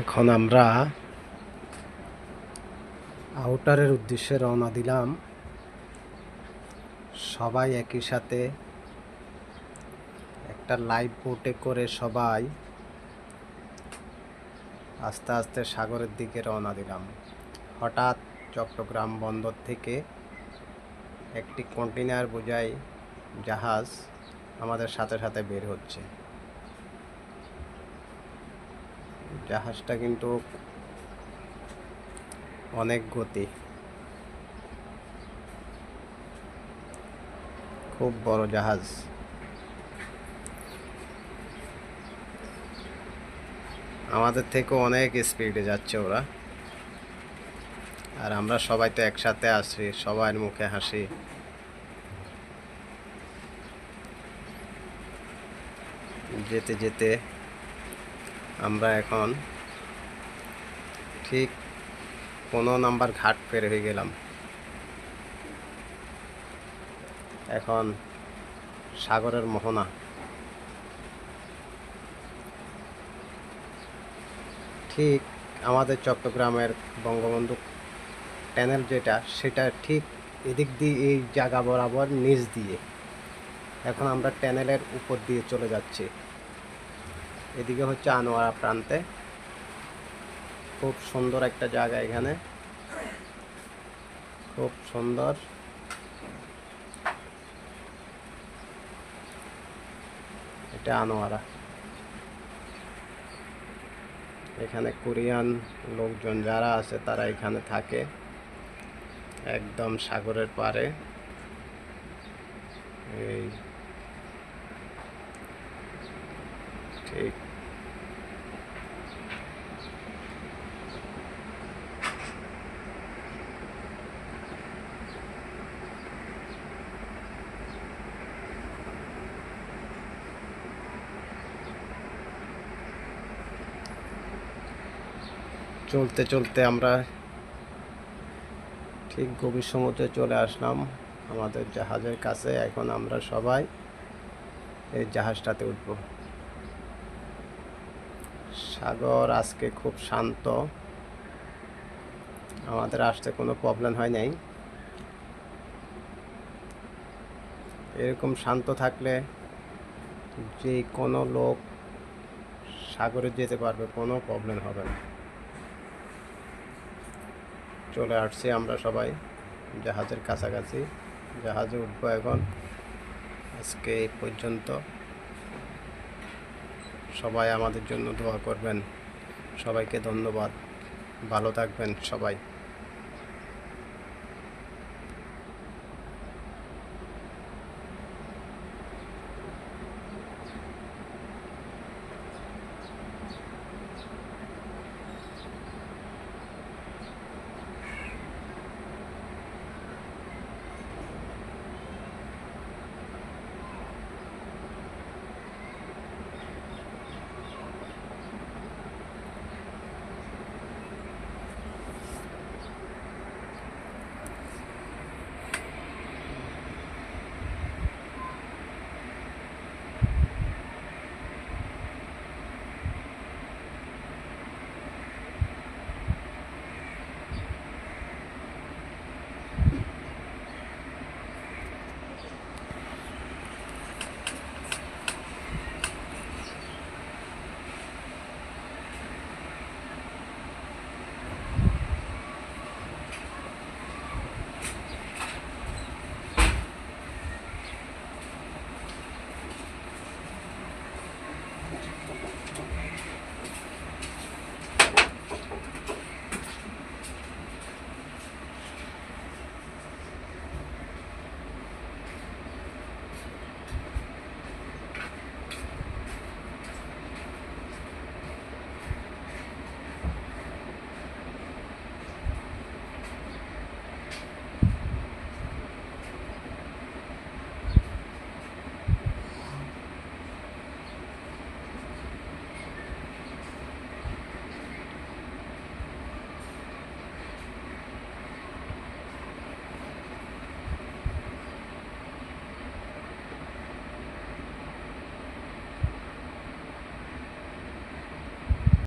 এখন আমরা আউটারের উদ্দেশ্যে রওনা দিলাম। সবাই একই সাথে একটা লাইভ বোটে করে সবাই আস্তে আস্তে সাগরের দিকে রওনা দিলাম। হঠাৎ চট্টগ্রাম বন্দর থেকে একটি কন্টেনার বোঝাই জাহাজ আমাদের সাথে সাথে বের হচ্ছে। জাহাজটা কিন্তু অনেক গতি। খুব বড় জাহাজ। আমাদের থেকে অনেক স্পিডে যাচ্ছে ওরা। আর আমরা সবাই তো একসাথে আসি সবার মুখে হাসি। যেতে যেতে আমরা এখন ঠিক পনেরো নাম্বার ঘাট পের হয়ে গেলাম। এখন সাগরের মোহনা। ঠিক আমাদের চট্টগ্রামের বঙ্গবন্ধু ট্যানেল যেটা, সেটা ঠিক এদিক দিয়ে এই জায়গা বরাবর নিচ দিয়ে। এখন আমরা ট্যানেলের উপর দিয়ে চলে যাচ্ছি। এদিকে হচ্ছে আনোয়ারা প্রান্তে। খুব সুন্দর একটা জায়গা এখানে। খুব সুন্দর। এটা আনোয়ারা। এখানে কোরিয়ান লোকজন যারা আছে, তারা এখানে থাকে। একদম সাগরের পারে এই ঠিক চলতে চলতে আমরা ঠিক গভীর সমুদ্রে চলে আসলাম আমাদের জাহাজের কাছে। এখন আমরা সবাই এই জাহাজটাতে উঠব। সাগর আজকে খুব শান্ত। আমাদের আসতে কোনো প্রবলেম হয় নাই। এরকম শান্ত থাকলে যে কোনো লোক সাগরে যেতে পারবে, কোনো প্রবলেম হবে না। চলে আসছি আমরা সবাই জাহাজের কাছাকাছি। জাহাজে উঠবো এখন। আজকে এই পর্যন্ত। সবাই আমাদের জন্য দোয়া করবেন। সবাইকে ধন্যবাদ। ভালো থাকবেন সবাই।